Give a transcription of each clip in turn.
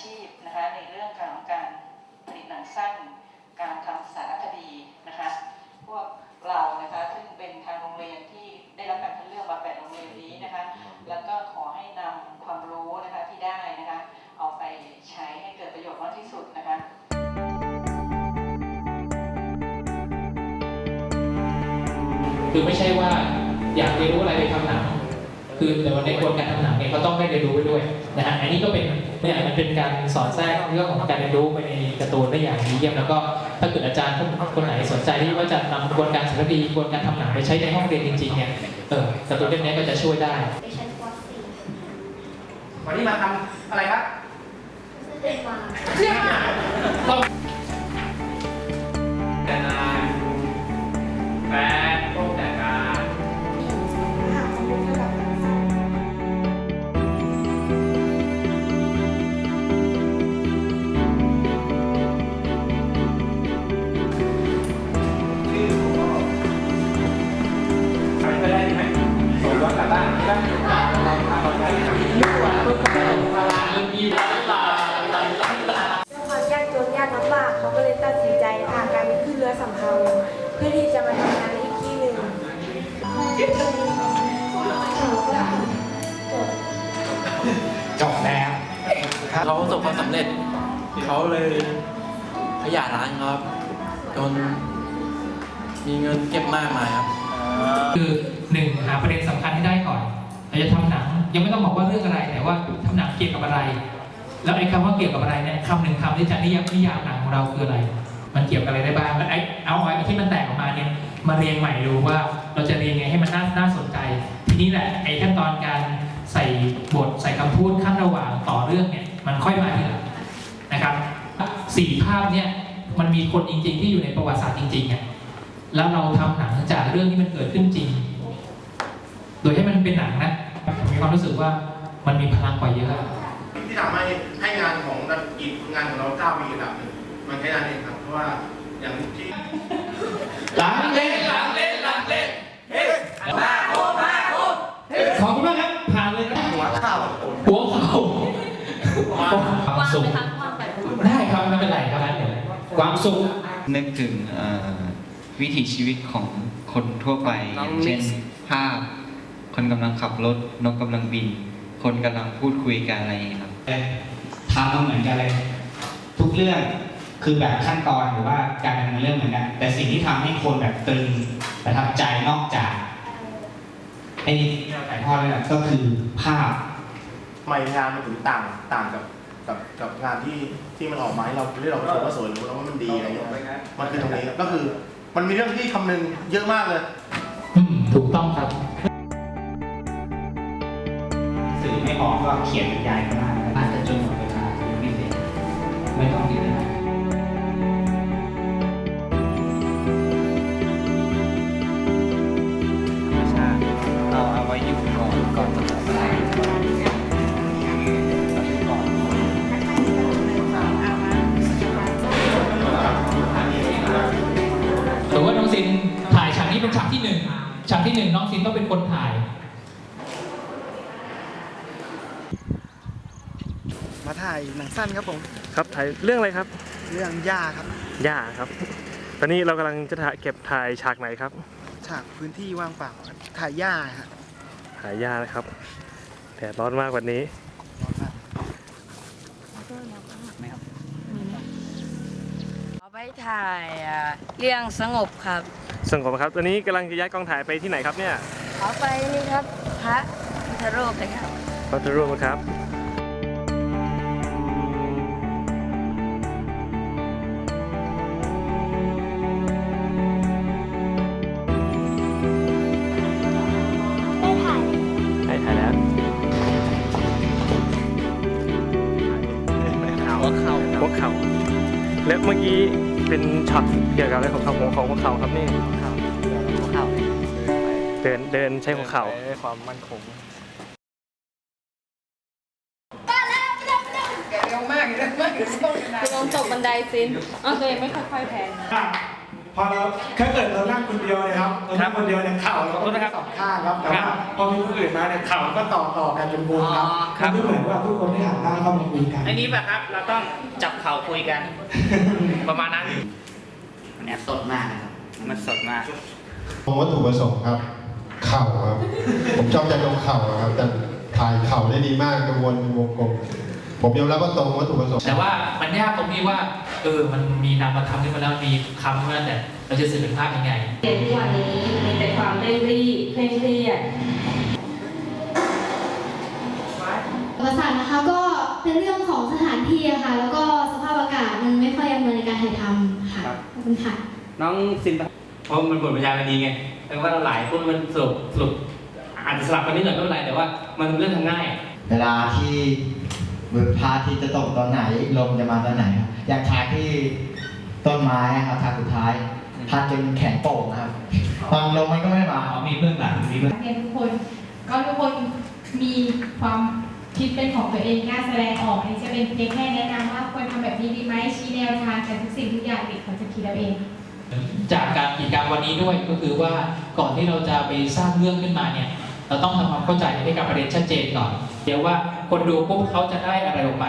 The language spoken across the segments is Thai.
ชีพนะคะในเรื่องของการผลิตหนังสั้น การทำสารคดีนะคะพวกเรานะคะซึ่งเป็นทางโรงเรียนที่ได้รับการคัดเลือกมาแปดโรงเรียนนี้นะคะแล้วก็ขอให้นำความรู้นะคะที่ได้นะคะเอาไปใช้ให้เกิดประโยชน์มากที่สุดนะคะคือไม่ใช่ว่าอยากเรียนรู้อะไรไปทำหนัง คือแต่ว่าในกระบวนการทำหนังเนี่ยก็ต้องได้เรียนรู้ไปด้วยนะฮะอันนี้ก็เป็นเนี่ยมันเป็นการสอนแทรกเรื่องของการเรียนรู้ไปในการ์ตูนได้อย่างดีเยี่ยมแล้วก็ถ้าเกิดอาจารย์คนไหนสนใจที่ว่าจะนำกระบวนการสารคดีกระบวนการทำหนังไปใช้ในห้องเรียนจริงๆเนี่ยเออการ์ตูนเล่มนี้ก็จะช่วยได้ไปชั้นป .4 วันนี้มาทำอะไรครับเด็กมาแต่ ด้วยความยากจนยากลำบากเขาก็เลยตัดสินใจพากันไปขึ้นเรือสำเภาเพื่อที่จะมาทำงานในอีกที่หนึ่งจบแล้วเขาประสบความสำเร็จ เขาเลยขยายร้านครับ จนมีเงินเก็บมากมายครับ คือหนึ่งหาประเด็นสำคัญให้ได้ก่อน เราจะทำหนังยังไม่ต้องบอกว่าเรื่องอะไรแต่ว่าทำหนังเกี่ยวกับอะไร แล้วไอ้คำว่าเกี่ยวกับอะไรเนี่ยคำหนึ่งคำที่จะนิยามนิยามหนังของเราคืออะไร มันเกี่ยวกับอะไรได้บ้างแล้วไอ้เอาไอ้ที่มันแตกออกมาเนี่ยมาเรียงใหม่ดูว่าเราจะเรียงไงให้มันน่าน่าสนใจ ทีนี้แหละไอ้ขั้นตอนการใส่บทใส่คำพูดขั้นระหว่างต่อเรื่องเนี่ยมันค่อยมาทีหลังนะครับสี่ภาพเนี่ยมันมีคนจริง ๆ ที่อยู่ในประวัติศาสตร์จริงๆเนี่ยแล้วเราทำหนังจากเรื่องที่มันเกิดขึ้นจริง โดยให้มันเป็นหนังนะ ความรู้สึกว่ามันมีพลังกว่าเยอะที่ทำให้ให้งานของอีกงานของเราก้าวไปอีกระดับหนึ่งมันแค่นั้นเองครับเพราะว่าอย่างที่หลังเล่นหลังเล่นหลังเล่นเฮ้มาโคมาโคขอบคุณมากครับผ่านเลยนะหัวเข่าหัวเข่าความสุขได้ครับไม่เป็นไรครับความสุขนึกถึงเอ่อวิถีชีวิตของคนทั่วไปอย่างเช่นภาพ คนกำลังขับรถ นกกำลังบิน คนกำลังพูดคุยกันอะไรอย่างเงี้ยครับทำมาเหมือนกันเลย ทุกเรื่องคือแบบขั้นตอนหรือว่าการดำเนินเรื่องเหมือนกันแต่สิ่งที่ทำให้คนแบบตรึงประทับใจนอกจากไอ้ที่เราถ่ายทอดนั่นแหละก็คือภาพทำไมงานมันถึงต่างต่างกับกับกับงานที่ที่มันออกมาให้เราเรียกเราชมว่าสวยหรือแล้วว่ามันดีอะไรเงี้ยมันคือตรงนี้ก็คือ มันมีเรื่องที่คำนึงเยอะมากเลยอืมถูกต้องครับ ไม่ออก็เขียนบรรยายก็ได้อาจจะจนหมดเวลาไม่เสร็จไม่ต้องดีนะธรรมชาติเราเอาไว้อยู่ก่อนก่อนจะทำอะไรเราอยู่ก่อนหรือว่าน้องซินถ่ายฉากนี้เป็นฉากที่หนึ่งฉากที่หนึ่งน้องซินต้องเป็นคนถ่าย มาถ่ายหนัง สั้นครับผม ครับถ่ายเรื่องอะไรครับ เรื่องย่าครับย่าครับ ตอนนี้เรากำลังจะถ่ายเก็บถ่ายฉากไหนครับ ฉากพื้นที่ว่างเปล่าครับถ่ายย่าฮะถ่ายย่านะครับแดดร้อนมากวันนี้เอาไปถ่ายอะเรื่องสงบครับสงบครับ ตอนนี้กำลังจะย้ายกองถ่ายไปที่ไหนครับเนี่ยเอาไปนี่ครับพระพุทธรูปเลยครับเราจะร่วมครับ และเมื่อกี้เป็นช็อตเกี่ยวกับอะไรของเขาของของหัวเข่าครับนี่หัวเข่าเดินเดินใช้หัวเข่าความมั่นคงลองตกบันไดซินเอาตัวเองไม่ค่อยๆแพง พอเราถ้าเกิดเรานั่งคนเดียวเนี่ยครับเรานั่งคนเดียวเนี่ยเข่าเราก็ไม่ได้สองข้างครับแต่ว่าพอมีคนอื่นมาเนี่ยเข่าก็ต่อต่อกันเป็นวงครับมันก็เหมือนว่าทุกคนได้หันหน้าเข้ามาคุยกันอันนี้แบบครับ เราต้องจับเข่าคุยกัน ประมาณนั้นมันแอบสดมากนะครับ มันสดมากผมวัตถุประสงค์ครับ เข่าครับ ผมชอบใจตรงเข่าครับ แต่ถ่ายเข่าได้ดีมากกระวนเป็นวงกลม ผมยอมรับว่าตรงวัตถุประสงค์แต่ว่ามันยากตรงที่ว่าเออมันมีนามธรรมขึ้นมาแล้วมีคำขึ้นมาแล้วแต่เราจะสื่อเป็นภาพยังไงเด็กทุกวันนี้มีแต่ความเร่งรีบเคร่งเครียดประสาทนะคะก็เป็นเรื่องของสถานที่อะค่ะ แล้วก็สภาพอากาศมันไม่ค่อยอำนวยในการถ่ายทำค่ะขอบคุณค่ะน้องซินเพราะมันบทบรรยายมันดีไงแต่ว่าเราหลายคนมันสรุปสรุปอาจจะสลับกันนิดหน่อยไม่เป็นไรแต่ว่า มันเรื่องทำง่ายเวลาที่ พระอาทิตย์จะตกตอนไหนลมจะมาตอนไหนครับอย่างฉากที่ต้นไม้ครับฉากสุดท้ายพัดจนแขนโป่งนะครับตอนลมมันก็ไม่มามีเบื้องหลังมีเบื้องนักเรียนทุกคน ก็ทุกคนมีความคิดเป็นของตัวเองกล้าแสดงออกอันนี้จะเป็นเพียงแค่แนะนำว่าควรทำแบบนี้ดีไหมชี้แนวทางแต่ทุกสิ่งทุกอย่างเด็กเขาจะคิดเอาเองจากการกิจกรรมวันนี้ด้วยก็คือว่าก่อนที่เราจะไปสร้างเรื่องขึ้นมาเนี่ย เราต้องทำความเข้าใจให้กับประเด็นชัดเจนก่อน เดี๋ยวว่าคนดูปุ๊บเขาจะได้อะไรออกไป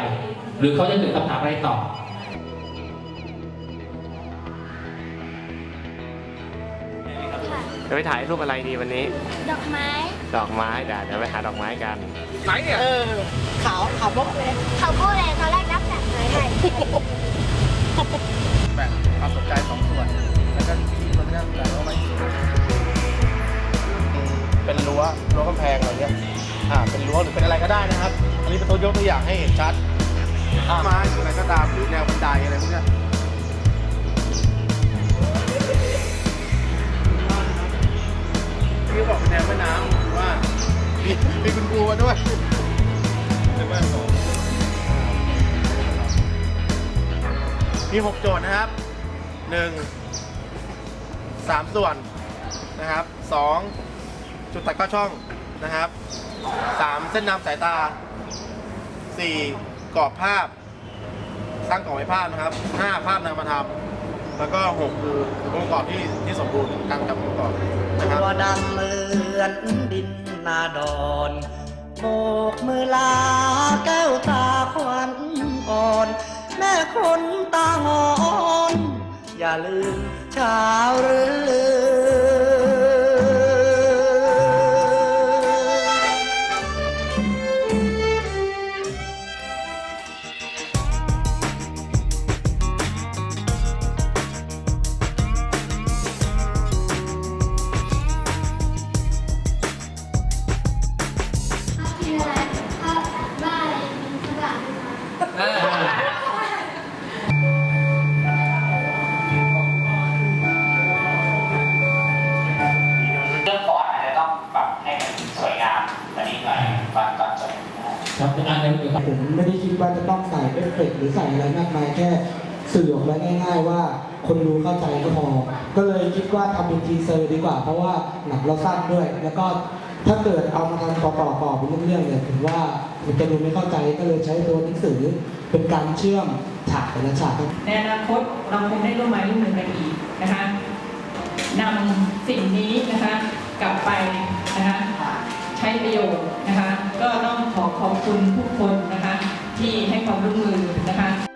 หรือเขาจะเกิดคำถามอะไรต่อจะไปถ่ายรูปอะไรดีวันนี้ ดอกไม้ ดอกไม้เดี๋ยวเดี๋ยวไปหาดอกไม้กัน ไหนอะเออขาวขาวบล็อกเลยเขาพูดเลยตอนแรกนับแต่ไหนให้แบ่งความสนใจสองส่วน แล้วก็ที่มันน่าสนใจว่าไม่ เป็นรั้วรั้วกำแพงอะไรเงี้ยอ่าเป็นรั้วหรือเป็นอะไรก็ได้นะครับ อันนี้เป็นตัวยกตัวอย่างให้เห็นชัดไม้หรืออะไรก็ตามหรือแนวบันไดอะไรพวกเนี้ยพี่บอกเป็นแนวแม่น้ำหรือว่ามีมีคุณครูมาด้วยมีหกโจทย์นะครับหนึ่งสามส่วนนะครับสอง จุดตัดเข้าช่องนะครับสามเส้นนำสายตาสี่กรอบภาพ สร้างกรอบให้ภาพนะครับห้าภาพนามธรรมแล้วก็หกคือองค์ประกอบที่ที่สมบูรณ์การกำกับองค์ประกอบนะครับตัวดำเหมือนดินนาดอนโบกมือลาแก้วตาควันอ่อน แม่คนตาหอน อย่าลืมชาวเรือ กินอะไรข้าวบ้าอะไรกระดาษเรื่องฟอนต์อาจจะต้องปรับให้มันสวยงามกว่านี้หน่อยก่อนก่อนจบนะครับ ครับอันนี้คือผมไม่ได้คิดว่าจะต้องใส่เอฟเฟกต์หรือใส่อะไรมากมายแค่สื่อออกมาง่าย ๆ ว่าคนดูเข้าใจก็พอ ก็เลยคิดว่าทำเป็นทีเซอร์ดีกว่า เพราะว่าหนังเราสั้นด้วย แล้วก็ ถ้าเกิดเอามาทำต่อๆเป็นเรื่องๆเนี่ยคือว่ามันารดูไม่เข้าใจก็เลยใช้ตัวหนังสือเป็นการเชื่อมฉากแต่ละฉากในอนาคตเราคงได้ร่วมไม้ร่วมมือกันอีกนะคะนำสิ่งนี้นะคะกลับไปนะคะใช้ประโยชน์นะคะ ก็ต้องขอขอบคุณทุกคนนะคะ ที่ให้ความร่วมมือนะคะ